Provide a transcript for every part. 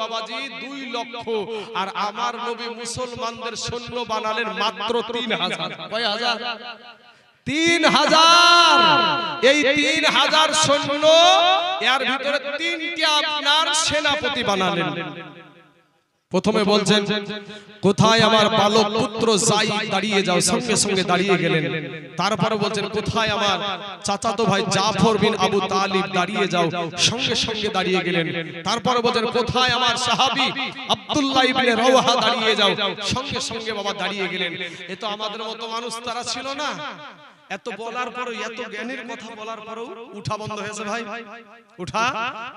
বাবাজি দুই লক্ষ। আর আমার নবী মুসলমানদের সৈন্য বানালেন মাত্র তিন হাজার। কয় হাজার? তিন হাজার। এই তিন হাজার সৈন্য এর ভিতরে তিনটি আপনার সেনাপতি বানালেন। প্রথমে বলছেন কোথায় আমার বালক পুত্র যাই দাঁড়িয়ে যাও সঙ্গে সঙ্গে দাঁড়িয়ে গেলেন। তারপরে বলছেন কোথায় আমার চাচাতো ভাই জাফর বিন আবু তালিব দাঁড়িয়ে যাও সঙ্গে সঙ্গে দাঁড়িয়ে গেলেন। তারপরে বলছেন কোথায় আমার সাহাবি? আব্দুল্লাহ ইবনে রওহা দাঁড়িয়ে যাও সঙ্গে সঙ্গে বাবা দাঁড়িয়ে গেলেন। এ তো আমাদের মতো মানুষ তারা ছিল না। এত বলার পরও এত জ্ঞানের কথা বলার পরও উঠা বন্ধ হয়েছে ভাই। উঠা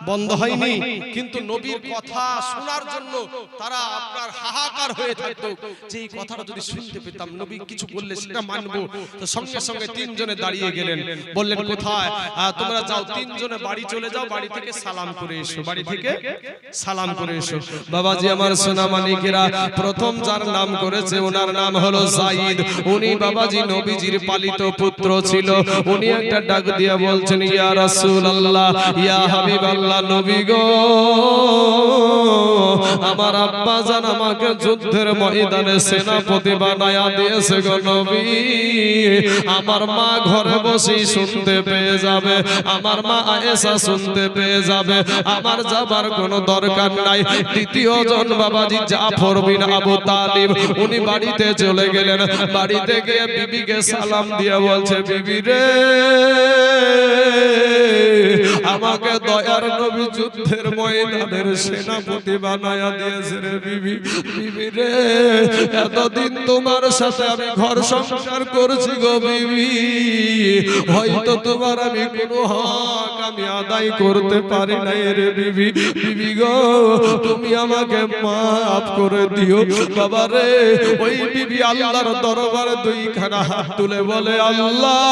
বন্ধ হয়নি। কিন্তু নবীর কথা শোনার জন্য তারা আপনার হাহাকার হয়ে থাকতো। যে এই কথাটা যদি শুনতে পেতাম নবী কিছু বললে সেটা মানবো। তো সঙ্গে সঙ্গে তিনজনে দাঁড়িয়ে গেলেন। বললেন কোথায়? তোমরা যাও তিনজনে বাড়ি চলে যাও বাড়ি থেকে সালাম করে এসো। বাড়ি থেকে সালাম করে এসো। বাবাজি আমার সোনা মানিকেরা প্রথম যার নাম করেছে ওনার নাম হলো সাইদ উনি বাবাজি নবীজির পালিত পুত্র ছিল, উনি একটা ডাক দিয়ে বলছেন, ইয়া রাসূলুল্লাহ, ইয়া হাবিবাল্লাহ, নবী গো, আমার আব্বা জান আমাকে যুদ্ধের ময়দানে সেনাপতি বানায়া দিয়েছে গো নবী। আমার মা ঘরে বসেই শুনতে পেয়ে যাবে, আমার মা আয়েশা শুনতে পেয়ে যাবে, আমার যাবার কোনো দরকার নাই। দ্বিতীয় জন বাবাজি জাফর বিন আবু তালিব, উনি বাড়িতে চলে গেলেন, বাড়িতে গিয়ে বিবিকে সালাম দিয়ে বলছে বিবি রে আমাকে দয়ার নবী যুদ্ধের ময়দানের সেনাপতি বানায়া দিয়েছে রে বিবি বিবি। রে। এতদিন তোমার সাথে আমি ঘর সংসার করছি গো বিবি। হয়তো তোমার আমি কোনো হক আমি আদায় করতে পারি নাই রে বিবি। বিবি গো তুমি আমাকে মাফ করে দিও। বাবা রে ওই বিবি আল্লাহর দরবারে দুইখানা হাত তুলে বলে আল্লাহ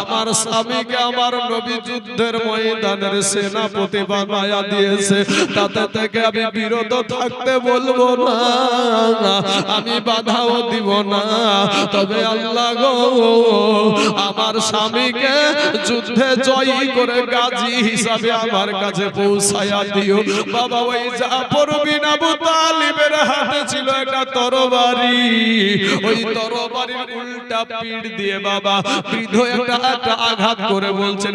আমার স্বামীকে আমার নবী যুদ্ধের ময়দানের সেনাপতি বানায়া দিয়েছে। তাতে থেকে আমি বিরত থাকতে বলব না, আমি বাধাও দিব না। তবে আল্লাহ গো, আমার স্বামীকে যুদ্ধে জয়ী করে গাজী হিসাবে আমার কাছে পৌঁছায়া দিও। বাবা, ওই জাফর বিন আবু তালিবের হাতে ছিল একটা তরবারি। ওই তরবারির উল্টা পিঠ দিয়ে বাবা, বৃদ্ধ একটা একটা আঘাত করে বলছেন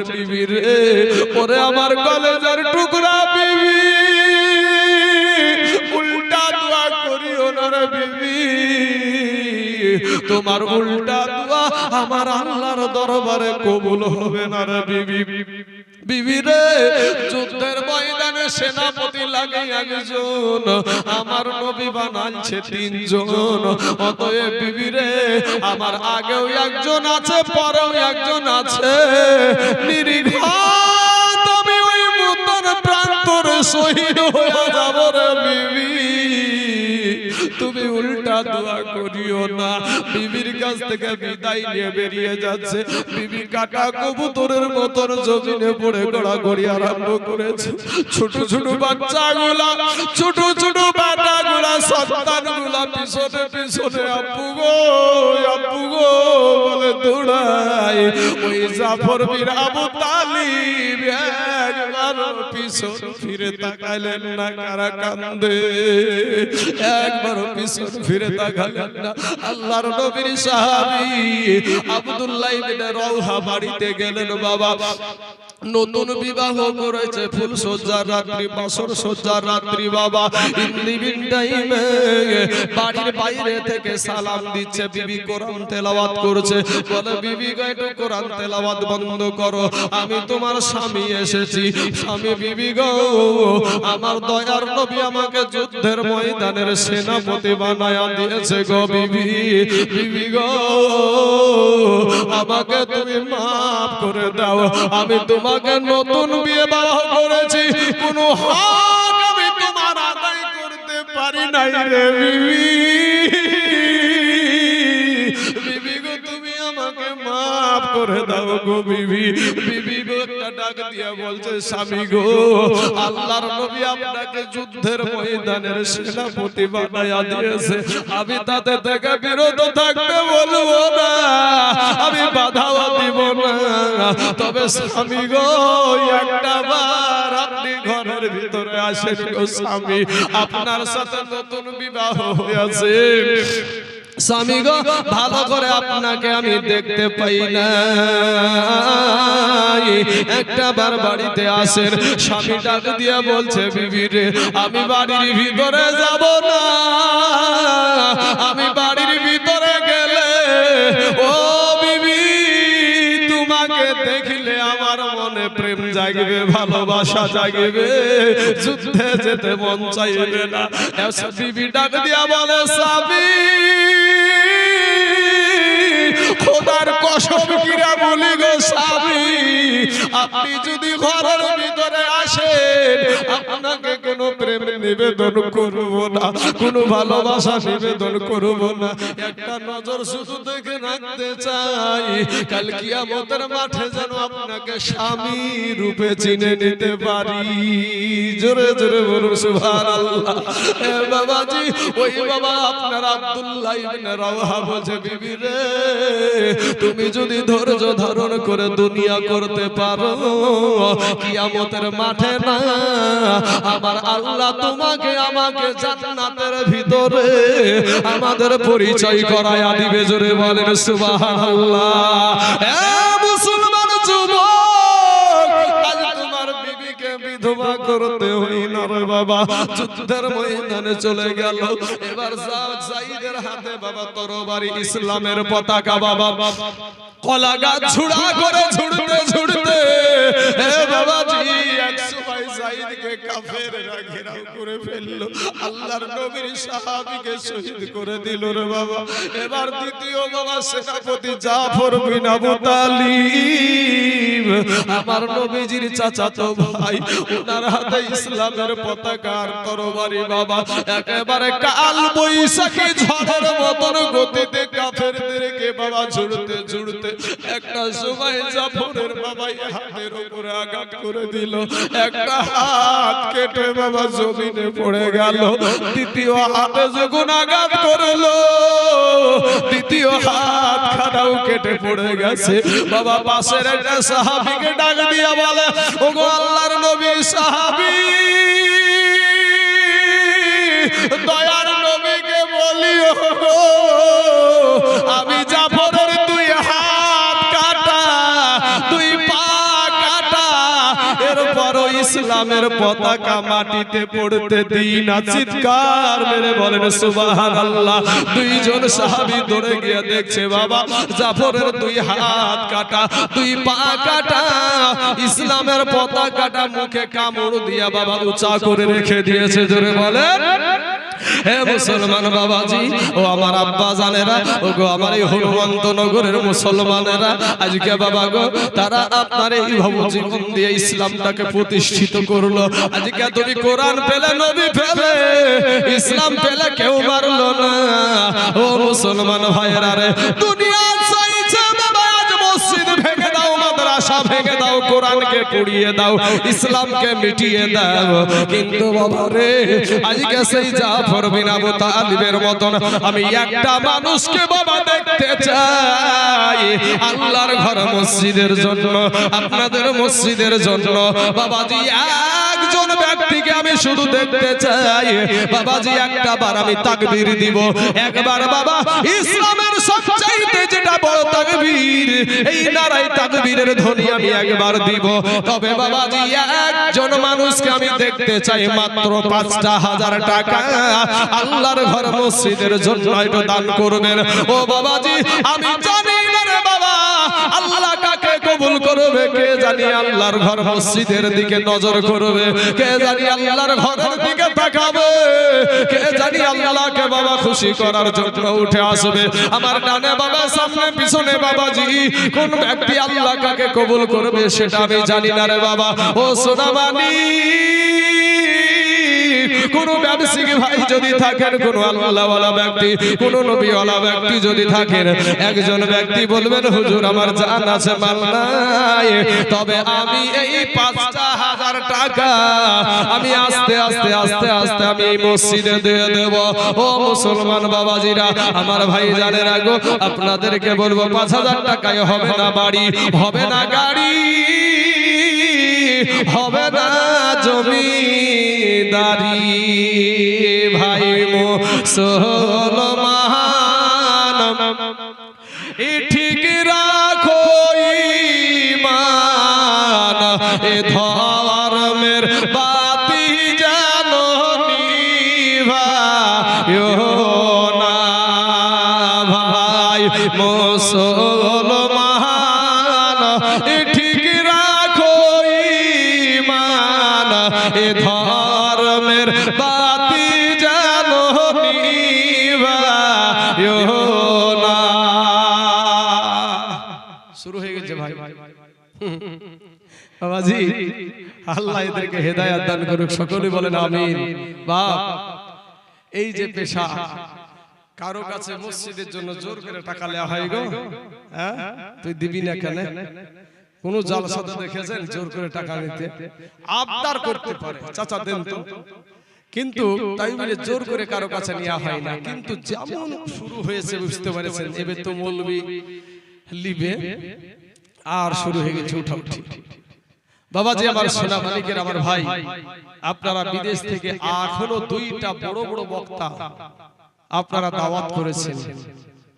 রে আমার কলেজের টুকরা বিবি, উল্টা দোয়া তোমার উল্টা দোয়া আমার আল্লাহর দরবারে কবুল হবে না রে বিবি। বিবি রে যুদ্ধের ময়দানে সেনাপতি লাগে একজন। আমার নবী বানাচ্ছে তিনজন। অতএব বিবি রে আমার আগেও একজন আছে, পরেও একজন আছে। নির্ঘাত আমি ওই প্রান্তরে হয়ে যাব রে বিবি। তুমি উল্টা দোয়া করিও না। বিবির কাছ থেকে বিদায় নিয়ে বেরিয়ে যাচ্ছে। বিবি কাটা কবুতরের মতন জমিনে পড়ে গড়াগড়ি আরম্ভ করেছে। ছোট ছোট বাচ্চাগুলা, ছোট ছোট বাটাগুলা সন্তানগুলা পিছনে পিছনে আপু গো আপু গো, বলে দৌড়ায়। ওই জাফর বীর আবু তালিব একবার পিছন ফিরে তাকাইলেন না, কারা কান্দে? একবার পিছন ফিরে তাকালেন না। আল্লাহর নবীর সাহাবী আব্দুল্লাহ ইবনে রওহা বাড়িতে গেলেন, বাবা। নতুন বিবাহ করেছে ফুল সজ্জার রাত্রি বাসর সজ্জার রাত্রি, বাবা। ইন্দিবিন টাইমে বাড়ির বাইরে থেকে সালাম দিচ্ছে, বিবি কোরআন তেলাওয়াত করছে। বলে, বিবি একটু কোরআন তেলাওয়াত বন্ধ করো। আমি তোমার স্বামী এসেছি। স্বামী, বিবি গো, আমার দয়ার নবী আমাকে যুদ্ধের ময়দানের সেনাপতি বানায়া দিয়েছে গো, বিবি। বিবি গো, আমাকে তুমি মাফ করে দাও। আমি তোমাকে নতুন বিয়ে বাবা করেছি। কোনো হক আমি তোমার আদায় করতে পারি নাই রে বিবি। করে দাও গো বিবি। বিবি। গো একটা ডাক দিয়া বলছে স্বামী গো আল্লাহর নবী আপনাকে যুদ্ধের ময়দানের সেনাপতি বানায়া দিয়েছে। আমি তাতে থেকে বিরত থাকতে বলব না। আমি বাধাও দিব না। তবে স্বামী গো একটা বার আপনি ঘরের ভিতরে আসেন গো স্বামী। আপনার সাথে নতুন বিবাহ হয়েছে। স্বামী গো ভালো করে আপনাকে আমি দেখতে পাই না একটা বার বাড়িতে আসেন স্বামী ডাক দিয়া বলছে বিবি রে আমি বাড়ির ভিতরে যাব না। জাগবে, ভালোবাসা জাগবে। যুদ্ধে যেতে মন চাইবে না। এসবি ডাক দিয়া বলে, সাবি, খোদার কসম কিরা বলি গো স্বামী আপনি যদি ঘরের ভিতরে আসেন, আপনাকে কোনো নিবেদন করব না। কোনো ভালোবাসা নিবেদন করব না। একটা নজর শুধু দেখে রাখতে চাই। কাল কিয়ামতের মাঠে যেন আপনাকে স্বামী রূপে চিনে নিতে পারি। জোরে জোরে বলুন, সুবহানাল্লাহ। এ বাবাজি, ওই বাবা আপনার আব্দুল্লাহ ইবনে রাওহা বলছে, বিবি রে, তুমি যদি ধৈর্য ধারণ করে দুনিয়া করতে পারো, কিয়ামতের মাঠে না, আমার আল্লাহ তোমাকে আমাকে জান্নাতের ভিতরে আমাদের পরিচয় করায়া দিবে জোরে বলেন সুবহানাল্লাহ। এ মুসলমান যুবক আজ তোমার বিবিকে বিধবা করতে হই না রে বাবা। যুদ্ধের ময়দানে চলে গেল। এবার যা- জাইদের হাতে বাবা তরবারি ইসলামের পতাকা বাবা। কলা গাছ ঝুড়া করে ঝুড়তে ঝুড়তে। হে বাবাজি একশো ভাই জাইদকে কাফেররা ঘেরাও করে ফেলল। আল্লাহর নবীর সাহাবীকে শহীদ করে দিল রে বাবা। এবার দ্বিতীয় বাবা সেনাপতি জাফর বিন আবু তালিব। আমার নবীজির চাচাতো ভাই, ওনার হাতে ইসলামের পতাকা আর তরবারি বাবা। একেবারে কাল বৈশাখী ঝড়ের মতন গতিতে কাফেরদেরকে বাবা ঝুড়তে ঝুড়তে একটা সময় জাফরের বাবা হাতের উপরে আঘাত করে দিল। একটা হাত কেটে বাবা জমিনে পড়ে গেল। দ্বিতীয় হাতে যে গুণাগাত করল, দ্বিতীয় হাত খাটাও কেটে পড়ে গেছে। বাবা পাশের একটা সাহাবিকে ডাক দিয়া বলে, ওগো আল্লাহর নবী সাহাবি ইসলামের পতাকা মাটিতে পড়তে দিই না। চিৎকার মেরে বলেন সুবাহান আল্লাহ দুইজন সাহাবি ধরে গিয়ে দেখছে, বাবা, জাফরের দুই হাত কাটা, দুই পা কাটা। ইসলামের পতাকাটা মুখে কামড় দিয়া বাবা উঁচা করে রেখে দিয়েছে, জোরে বলেন। হে মুসলমান বাবাজি, ও আমার আব্বা জানেরা, ও গো আমার এই হনুমন্ত নগরের মুসলমানেরা, আজকে বাবা গো, তারা আপনার এই জীবন দিয়ে ইসলামটাকে প্রতিষ্ঠিত করল। আজকে তুমি কোরআন পেলে, নবী পেলে, ইসলাম পেলে কেউ মারলো না। ও মুসলমান ভাইয়েরা রে দুনিয়া মাদ্রাসা ভেঙে দাও, কোরআনকে পুড়িয়ে দাও, ইসলামকে মিটিয়ে দাও। কিন্তু বাবা রে, আজকে সেই জাফর বিন আবু তালিবের মতন আমি একটা মানুষকে বাবা দেখতে চাই। আল্লাহর ঘর মসজিদের জন্য, আপনাদের মসজিদের জন্য। বাবাজি, একজন ব্যক্তিকে আমি শুধু দেখতে চাই। বাবাজি একটা বার আমি তাকবীর দিব। একবার বাবা ইসলামের যেটা বড় তাকবীর। এই নারাই তাকবীরের ধ্বনি আমি একবার দিব। তবে বাবাজি, একজন মানুষকে আমি দেখতে চাই মাত্র পাঁচটা হাজার টাকা। আল্লাহর ঘর মসজিদের জন্য এটা দান করবেন। ও বাবাজি, আমি জানি না রে বাবা। কবুল করবে? কে জানি আল্লাহর ঘর মসজিদের দিকে নজর করবে? কে জানি আল্লাহর ঘরের দিকে তাকাবে? কে জানি আল্লাহকে বাবা খুশি করার জন্য উঠে আসবে? আমার ডানে বাবা, সামনে পিছনে বাবাজি, কোন ব্যক্তি আল্লাহ কাকে কবুল করবে সেটা আমি জানি না রে বাবা। ও সোনামানি কোন ব্যবসায়িক ভাই যদি থাকেন কোন আল্লাহওয়ালা ব্যক্তি কোন নবীওয়ালা ব্যক্তি যদি থাকেন একজন ব্যক্তি বলবেন হুজুর আমার জান আছে মাল নাই তবে আমি এই পাঁচটা হাজার টাকা আমি আস্তে আস্তে আস্তে আস্তে আমি এই মসজিদে দিয়ে দেব। ও মুসলমান বাবাজিরা আমার ভাই জানেন আগো আপনাদেরকে বলব পাঁচ হাজার টাকায় হবে না বাড়ি হবে না গাড়ি হবে না জমি। জমিদারি ভাই মুসলমান না। শুরু হয়ে গেছে ভাই। বাবাজি আল্লাহ এদেরকে হেদায়াত দান করুক সকলে বলেন আমিন। বাপ এই যে পেশা কারও কাছে মসজিদের জন্য জোর করে টাকা নেওয়া হয় গো হ্যাঁ? তুই দিবি না কেন? কোন জালসাতে দেখেছেন জোর করে টাকা নিতে? আবদার করতে পারে। চাচা দেন তো। কিন্তু তাই বলে জোর করে কারও কাছে নেওয়া হয় না। কিন্তু যেমন শুরু হয়েছে বুঝতে পারছেন এবে তো মৌলবি লিবে আর শুরু হয়ে গেছে উঠা উঠি বাবাজি আমার সোনা মালিকের আমার ভাই। আপনারা বিদেশ থেকে এখনও দুইটা বড় বড় বক্তা। আপনারা দাওয়াত করেছেন।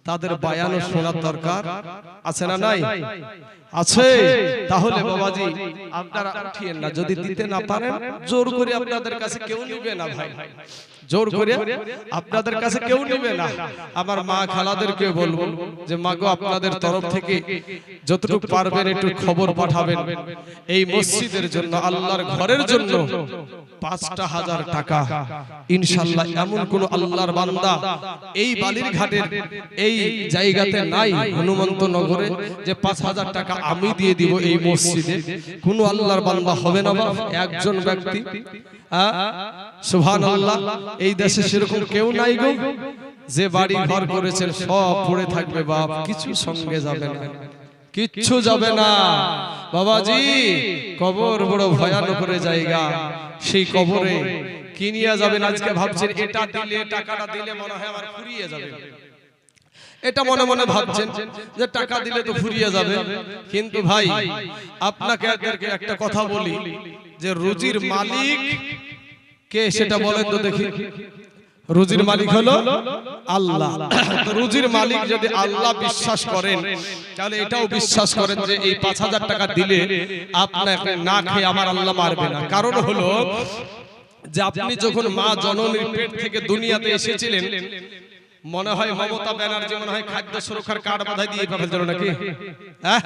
তাদের বায়ানও শোনার দরকার। আছে না নাই? আছে। তাহলে বাবাজি আপনারা উঠিয়েন না। যদি দিতে না পারেন জোর করে আপনাদের কাছে কেউ নিবে না ভাই। জোর করে আপনাদের কাছে কেউ নেবে না। আমার মা খালাদেরকে বলব যে মা গো আপনাদের তরফ থেকে যতটুকু পারবেন একটু খবর পাঠাবেন। এই মসজিদের জন্য আল্লাহর ঘরের জন্য পাঁচটা হাজার টাকা। ইনশাল্লাহ এমন কোন আল্লাহর বান্দা এই বালির ঘাটের এই জায়গাতে নাই হনুমন্ত নগরে যে পাঁচ হাজার টাকা আমি দিয়ে দিব এই মসজিদে। কোন আল্লাহর বান্দা হবে না বাপ একজন ব্যক্তি। সুভান আল্লাহ এই দেশে সেরকম কেউ নাই গো। যে বাড়ি ঘর করেছেন, সব পড়ে থাকবে বাপ, কিছু সঙ্গে যাবে না। কিচ্ছু যাবে না। বাবাজি, কবর বড় ভয়ানক জায়গা। সেই কবরে কিনিয়া যাবেন আজকে ভাবছেন? এটা দিলে, টাকাটা দিলে মনে হয় আমার ফুরিয়ে যাবে। এটা মনে মনে ভাবছেন যে টাকা দিলে তো ফুরিয়ে যাবে। কিন্তু ভাই, আপনাকে একটা কথা বলি, যে রুজির মালিক কে সেটা বলেন তো দেখি। রুজির মালিক হলো আল্লাহ। রুজির মালিক যদি আল্লাহ বিশ্বাস করেন তাহলে এটাও বিশ্বাস করেন যে এই পাঁচ হাজার টাকা দিলে আপনাকে না খেয়ে আমার আল্লাহ মারবে না। কারণ হলো যে আপনি যখন মা জননীর পেট থেকে দুনিয়াতে এসেছিলেন মনে হয় মমতা ব্যানার্জি মনে হয় খাদ্য সুরক্ষার কার্ড বাধাই দিয়ে ফেলছিল নাকি? হ্যাঁ?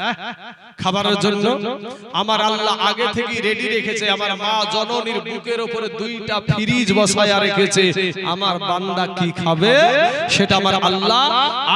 খাবারের জন্য আমার আল্লাহ আগে থেকে রেডি রেখেছে আমার মা জননীর বুকের উপরে দুইটা ফ্রিজ বসায়া রেখেছে আমার বান্দা কি খাবে? সেটা আমার আল্লাহ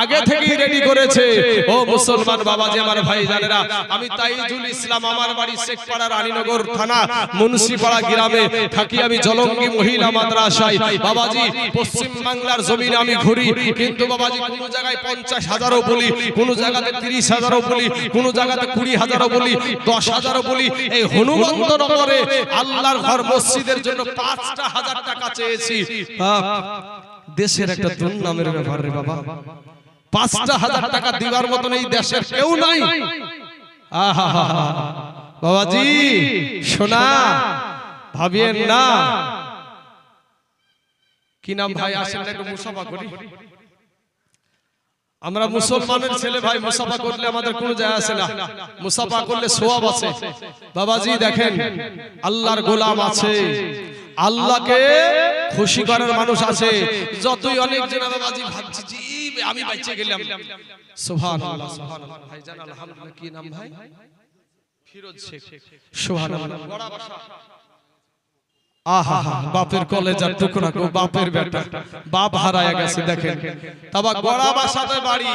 আগে থেকেই রেডি করেছে। ও মুসলমান বাবাজি আমার ভাই জানেরা আমি তাইজুল ইসলাম আমার বাড়ি শেখপাড়া রানীনগর থানা মুন্সিপাড়া গ্রামে থাকি আমি জলঙ্গি মহিলা মাদ্রাসায় বাবাজি পশ্চিম বাংলার জমিনে আমি ঘুরি কিন্তু বাবাজি, কোন জায়গায় পঞ্চাশ হাজারও বলি, কোন জায়গাতে তিরিশ হাজারও বলি, কোন জায়গাতে কুড়ি হাজারও বলি, দশ হাজারও বলি, এই হনুমন্ত নগরে আল্লাহর ঘর মসজিদের জন্য পাঁচটা হাজার টাকা চেয়েছি। দেশের একটা দুর্নামের ব্যাপার রে বাবা। পাঁচটা হাজার টাকা দিবার মতন এই দেশের কেউ নাই। আহা বাবাজি, সোনা, ভাবিয়েন না। কি নাম ভাই? আসেন একটু মুসাফা করি। আমরা মুসলমানের ছেলে ভাই মুসাফা করলে আমাদের কোনো যায় আসে না। মুসাফা করলে সোয়াব আছে। বাবাজি দেখেন আল্লাহর গোলাম আছে। আল্লাহকে খুশি করার মানুষ আছে। যতই অনেক জন বাবাজি ভাবছি জি আমি বাইচে গেলাম। সুবহানাল্লাহ সুবহানাল্লাহ ভাইজান আলহামদুলিল্লাহ কি নাম ভাই? ফিরোজ শেখ। সুবহানাল্লাহ। বড় বাসা আহা বাপের কলেজার টুকরা গো বাপের বেটা বাপ হারায় গেছে দেখেন। তাবা গড়া বাসাতে বাড়ি।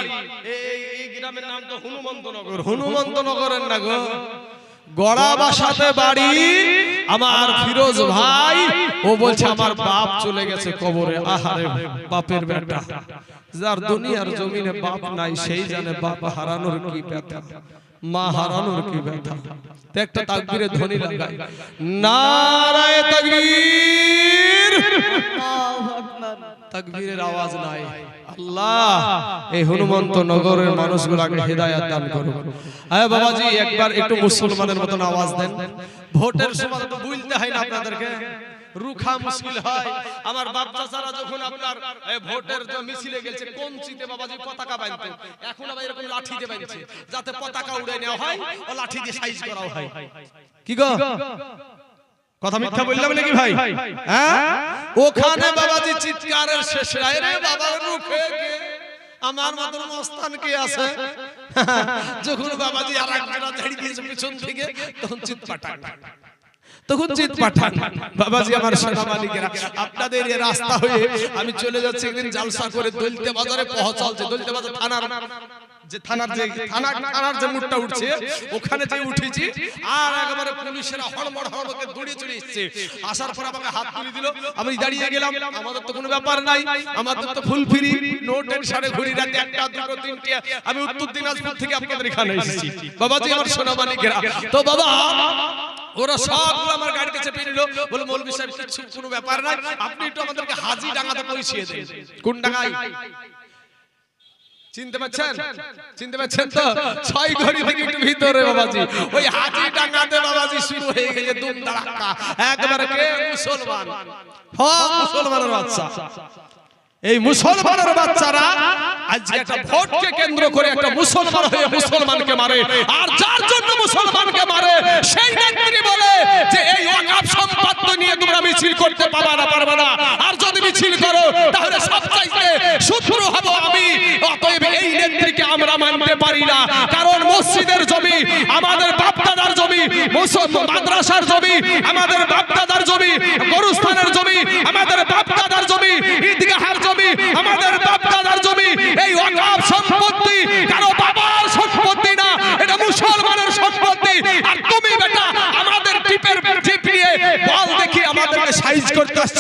এই এই গ্রামের নাম তো হনুমন্তনগর। হনুমন্তনগরের না গো। গড়া বাসাতে বাড়ি। আমার ফিরোজ ভাই ও বলছে আমার বাপ চলে গেছে কবরে। আহারে বাপের বেটা যার দুনিয়ার জমিনে বাপ নাই সেই জানে বাপ হারানোর কি ব্যথা। মা হারানোর কি ব্যথা? তো একটা তাকবীরে ধ্বনি লাগায় নারায়ে তাকবীর। তাকবীরের আওয়াজ নাই। আল্লাহ এই হনুমন্ত নগরের মানুষগুলোকে হেদায়াত দান করো আয় বাবাজি একবার একটু মুসলমানের মতন আওয়াজ দেন। ভোটের সময় তো বুঝতে হয় না আপনাদেরকে। রুখা মুশকিল হয়। আমার বাপ চাচারা যখন আপনার ভোটের যে মিছিলে গেছে কোন চিতে বাবাজি পতাকা বাঁধতো এখন আবার এরকম লাঠি দিয়ে বাঁধছে যাতে পতাকা উড়ে নেওয়া হয় ও লাঠি দিয়ে সাইজ করা হয়। কি গো? কথা মিথ্যা বললাম নাকি ভাই? হ্যাঁ? ওখানে বাবাজি চিৎকারের শেষ রায় রে বাবার রুখে কে আমার মতন মস্তান কে আছে? যখন বাবাজি আর একজনা ঝাড়ি দিয়েছে পিছন থেকে তখন চিৎ তখন চিৎ পাঠান বাবাজি আমার সোনা মালিকেরা আপনাদের এই রাস্তা হয়ে আমি চলে যাচ্ছি একদিন জালসা করে দলতে বাজারে পৌঁছালছে দলতে বাজার থানার যে থানার যে থানা থানার যে মুটটা উঠছে ওখানে যে উঠেছি আর একেবারে পুলিশেরা হড়মড় হড়মড়কে দৌড়ে চলে এসেছে। আসার পর আমাকে হাত তুলে দিল আমি দাঁড়িয়ে গেলাম। আমাদের তো কোনো ব্যাপার নাই আমাদের তো ফুল ফ্রি নো টেনশনে ঘুরি রাতে একটা দুটো তিনটে। আমি উত্তর দিনাজপুর থেকে আপনাদের এখানে এসেছি। বাবাজি আমার সোনা মানিকেরা তো বাবা ওরা সবগুলো আমার গাড়িতে চেপে নিল বলে মৌলভী সাহেব কিছু কোনো ব্যাপার নাই। আপনি একটু আমাদেরকে হাজি ডাঙ্গাতে পৌঁছিয়ে দেন। কোন ডাঙ্গায় চিনতে পাচ্ছেন? চিনতে পাচ্ছেন তো? ছয় ঘড়ি থেকে একটু ভিতরে বাবাজি। ওই হাজি ডাঙ্গাতে বাবাজি শুরু হয়ে গেছে দুম দাঁড়াক্কা একবারে কে? মুসলমান। হ্যাঁ মুসলমানের বাচ্চা এই মুসলমানের বাচ্চারা আজকে একটা ভোটকে কেন্দ্র করে একটা মুসলমান হয়ে মুসলমানকে মারে। আর যার জন্য মুসলমানকে মারে সেই নেত্রী বলে যে এই ওয়াকাফ সম্পত্তি নিয়ে তোমরা মিছিল করতে পারবা না পারবা না। আর যদি মিছিল করো তাহলে সবচাইতে শত্রু হব আমি। অতএব এই নেত্রীকে আমরা মানতে পারি না। কারণ মসজিদের জমি আমাদের বাপদাদার জমি মাদ্রাসার জমি আমাদের বাপদাদার জমি গরুস্থানের জমি আমাদের বাপদাদার জমি ঈদগাহের জমি আমাদের বাপদাদার জমি এই ওয়াকাফ সম্পত্তি কারও বাবার সম্পত্তি না এটা মুসলমানের সম্পত্তি আর তুমি বেটা আমাদের টিপের টিপ নিয়ে বল দেখি আমাদেরকে সাইজ করতে আসছো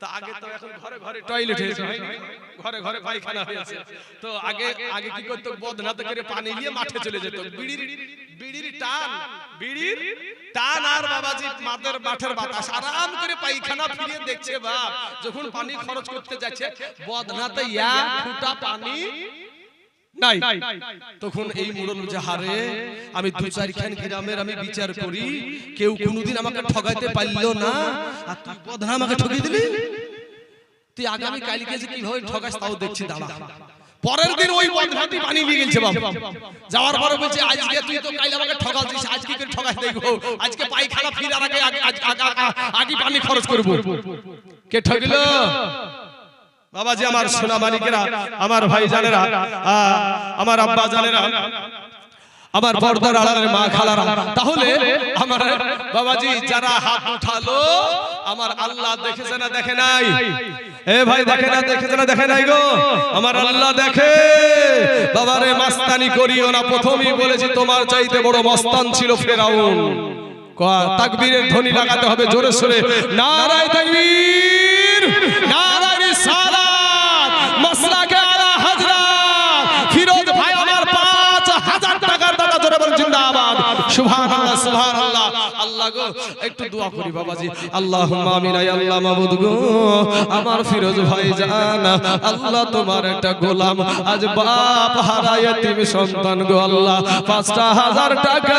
তা আগে তো এখন ঘরে ঘরে টয়লেট হয়েছে। ঘরে ঘরে পায়খানা হয়েছে। তো আগে আগে কি করতো? বদনাতে করে পানি নিয়ে মাঠে চলে যেত। বিড়ির বিড়ির টান বিড়ির টান আর বাবাজি মাদের মাঠের বাতাস। আরাম করে পায়খানা ফিরিয়ে দেখছে বাপ। যখন পানি খরচ করতে যাচ্ছে বদনাতে এক ফুটা পানি নাই। তখন এই মুরল যে হারে আমি দু চারখান গ্রামের আমি বিচার করি কেউ কোনোদিন আমাকে ঠগাইতে পারল না। আর তুই বদনা আমাকে ঠকিয়ে দিলি? তুই আগামী কালকে যে কীভাবে ঠগাস তাও দেখছি দাঁড়া। পরের দিন ওই বদনাটি পানি নিয়ে গেছে বাবা যাওয়ার পরে বলছে আজকে তুই তো কাল আমাকে ঠকালছিস আজকে করে ঠগাই দেখব। আজকে পায়খানা ফিরার আগে আগে পানি খরচ করব। কে ঠকিল বাবাজি আমার সোনা মালিকেরা আমার ভাই জানেরা আমার আব্বা জানেরা আমার পর্দার আড়ালের মা খালারা তাহলে আমার বাবাজি যারা হাত উঠালো আমার আল্লাহ দেখেছে না দেখে নাই? এ ভাই দেখে না দেখেছে না দেখে নাই গো? আমার আল্লাহ দেখে। বাবারে মাস্তানি করিও না প্রথমেই বলেছি তোমার চাইতে বড় মস্তান ছিল ফেরাউন। তাকবীরের ধ্বনি লাগাতে হবে জোরে সোরে। নারায় তাকবীর। নারায় মাসলাকে আলা হযরত ফিরোজ ভাই আমার 5000 টাকার দাদা জোরে বলেন জিন্দাবাদ। সুবহানাল্লাহ সুবহানাল্লাহ। গো একটু দোয়া করি বাবাজি। আল্লাহুম্মা আমিন আল্লাহ মাবুদ গো। আমার ফিরোজ ভাই জান আল্লাহ তোমার একটা গোলাম। আজ বাপ হারায় সন্তান গো আল্লাহ পাঁচটা হাজার টাকা।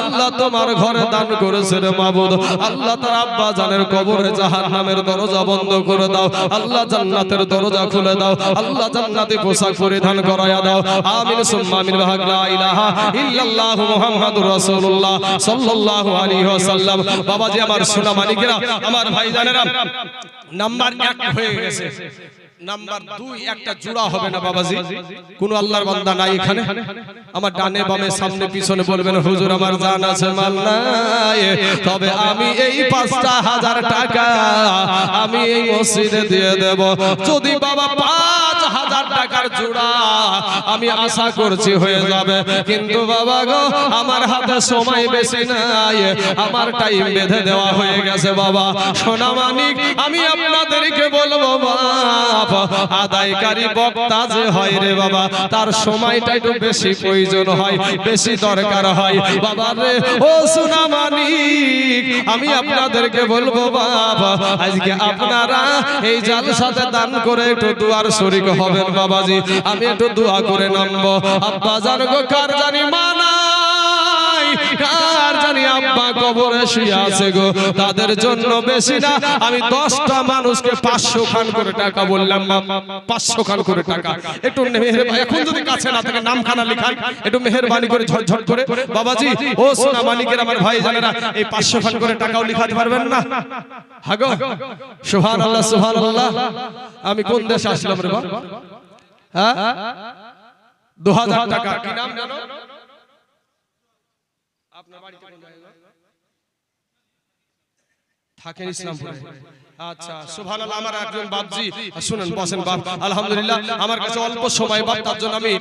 আল্লাহ তোমার ঘরে দান করেছে রে মাবুদ আল্লাহ তার আব্বা জানের কবরে জাহান্নামের দরজা বন্ধ করে দাও। আল্লাহ জান্নাতের দরজা খুলে দাও। আল্লাহ জান্নাতে পোশাক পরিধান করায়া দাও। আমিন সুম্মা আমিন ভাগ লা ইলাহা ইল্লাল্লাহ মুহাম্মাদুর রাসূলুল্লাহ। সাল্লাল্লাহু আলাইহি বাবাজি আমার সোনা মানিকেরা আমার ভাইজানেরা নাম্বার 1 হয়ে গেছে। নাম্বার দুই একটা জোড়া হবে না বাবাজি। কোন আল্লাহর বান্দা নাই এখানে। আমার ডানে বামে সামনে পিছনে বলবেন হুজুর আমার জান আছে মাল নাই। তবে আমি এই পাঁচটা হাজার টাকা আমি এই মসজিদে দিয়ে দেব। যদি বাবা পাঁচ হাজার টাকার জোড়া আমি আশা করছি হয়ে যাবে। কিন্তু বাবা গো আমার হাতে সময় বেশি নাই। আমার টাইম বেঁধে দেওয়া হয়ে গেছে বাবা। সোনা মানিক আমি আপনাদেরকে বলব বাপ আদায়কারী বক্তা যে হয় রে বাবা, তার সময়টা একটু বেশি প্রয়োজন হয়, বেশি দরকার হয়। বাবা রে, ও সোনা মানিক আমি আপনাদেরকে বলব বাবা, আজকে আপনারা এই জালসাতে দান করে একটু দুয়ার শরিক হবেন বাবাজি, আমি একটু দোয়া করে নামবো। আব্বা জানগো কার জানি মানাই কার জানি আব্বা কবরে শুয়ে আছে গো। তাদের জন্য বেশি না। আমি দশটা মানুষকে পাঁচশো খান করে টাকা বললাম পাঁচশো খান করে টাকা। একটু এখন যদি কাছে না থাকে, নামখানা লিখান। একটু মেহেরবানি করে ঝটঝট করে। বাবাজি, ও সোনা মানিকের আমার ভাই জানেরা, এই পাঁচশো খান করে টাকাও লিখাতে পারবেন না। হাগো সুহান আল্লাহ সুহান আল্লাহ আমি কোন দেশে আসলাম রে বাবা হ্যাঁ? দু হাজার টাকা। কি নাম জানো? আপনার বাড়িতে কোন জায়গায় থাকেন ইসলামপুরে। আচ্ছা সুবহানাল্লাহ আমার একজন বাপজি। শুনেন বসেন বাপ। আলহামদুলিল্লাহ আমার কাছে অল্প সময় বাপ তার জন্য আমি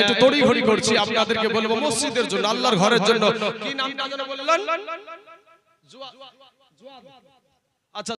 একটু তড়িঘড়ি করছি। আপনাদেরকে বলব মসজিদের জন্য আল্লাহর ঘরের জন্য। কি নামটা যেন বললেন? জুয়া-।